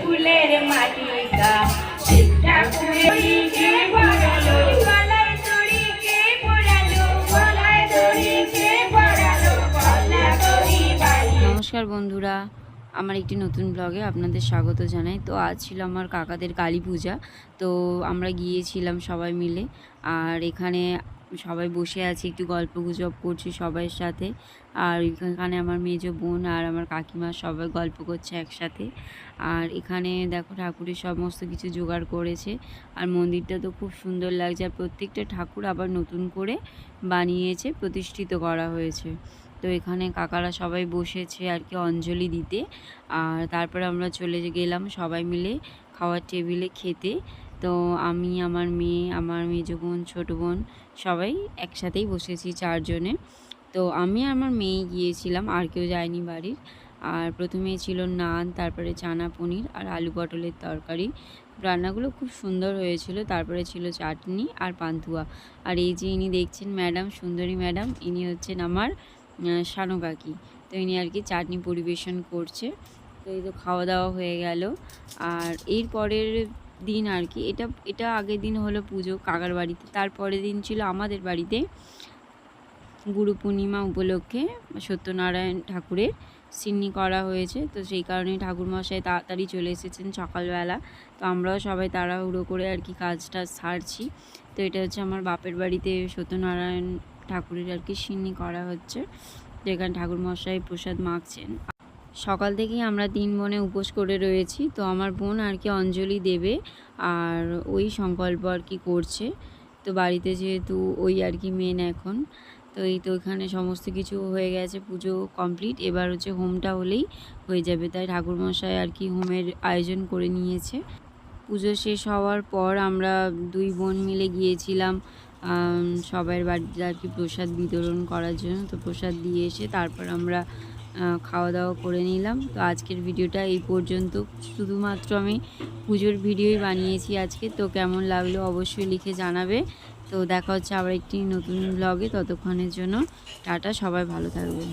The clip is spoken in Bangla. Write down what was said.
ফুলের বাড়ি। নমস্কার বন্ধুরা, আমার একটি নতুন ব্লগে আপনাদের স্বাগত জানাই। তো আজ ছিল আমার কাকাদের কালী পূজা, তো আমরা গিয়েছিলাম সবাই মিলে। আর এখানে সবাই বসে আছি, একটু গল্প গুজব করছি সবার সাথে। আর এখানে আমার মেজো বোন আর আমার কাকিমা সবাই গল্প করছে একসাথে। আর এখানে দেখো ঠাকুরের সমস্ত কিছু জোগাড় করেছে। আর মন্দিরটা তো খুব সুন্দর লাগছে। আর প্রত্যেকটা ঠাকুর আবার নতুন করে বানিয়েছে, প্রতিষ্ঠিত করা হয়েছে। তো এখানে কাকারা সবাই বসেছে আর কি অঞ্জলি দিতে। আর তারপরে আমরা চলে গেলাম সবাই মিলে খাওয়ার টেবিলে খেতে। তো আমি, আমার মেয়ে, আমার মেজো বোন, ছোটো বোন সবাই একসাথেই বসেছি চারজনে। তো আমি আমার মেয়ে গিয়েছিলাম, আর কেউ যায়নি বাড়ির। আর প্রথমে ছিল নান, তারপরে চানা পনির আর আলু পটলের তরকারি। রান্নাগুলো খুব সুন্দর হয়েছিল, তারপরে ছিল চাটনি আর পান্তুয়া। আর এই যে ইনি দেখছেন ম্যাডাম, সুন্দরী ম্যাডাম, ইনি হচ্ছেন আমার শানু কাকি। তো ইনি আর কি চাটনি পরিবেশন করছে। তো এই তো খাওয়া দাওয়া হয়ে গেল। আর এর পরের দিন আর কি। এটা এটা আগের দিন হলো পুজো কাকার বাড়িতে। তারপরের দিন ছিল আমাদের বাড়িতে গুরু পূর্ণিমা উপলক্ষে সত্যনারায়ণ ঠাকুরের সিন্নি করা হয়েছে। তো সেই কারণে ঠাকুরমশাই তাড়াতাড়ি চলে এসেছেন সকালবেলা। তো আমরাও সবাই তাড়াহুড়ো করে আর কি কাজটা সারছি। তো এটা হচ্ছে আমার বাপের বাড়িতে সত্যনারায়ণ ঠাকুরের আর কি সিন্নি করা হচ্ছে। যেখানে ঠাকুরমশাই প্রসাদ মাখছেন। সকাল থেকেই আমরা তিন বোনে উপোস করে রয়েছি। তো আমার বোন আর কি অঞ্জলি দেবে আর ওই সংকল্প আর কি করছে। তো বাড়িতে যেহেতু ওই আর কি মেন এখন। তো এই তো এখানে সমস্ত কিছু হয়ে গেছে, পুজো কমপ্লিট এবার হচ্ছে হোমটা হলেই হয়ে যাবে। তাই ঠাকুরমশাই আর কি হোমের আয়োজন করে নিয়েছে। পুজো শেষ হওয়ার পর আমরা দুই বোন মিলে গিয়েছিলাম সবার বাড়িতে আর কি প্রসাদ বিতরণ করার জন্য। তো প্রসাদ দিয়ে এসে তারপর আমরা খাওয়া দাওয়া করে নিলাম। তো আজকের ভিডিওটা এই পর্যন্ত। শুধুমাত্র আমি পুজোর ভিডিওই বানিয়েছি আজকে। তো কেমন লাগল অবশ্যই লিখে জানাবে। তো দেখা হচ্ছে আবার একটি নতুন ব্লগে ততক্ষণের জন্য টাটা, সবাই ভালো থাকবেন।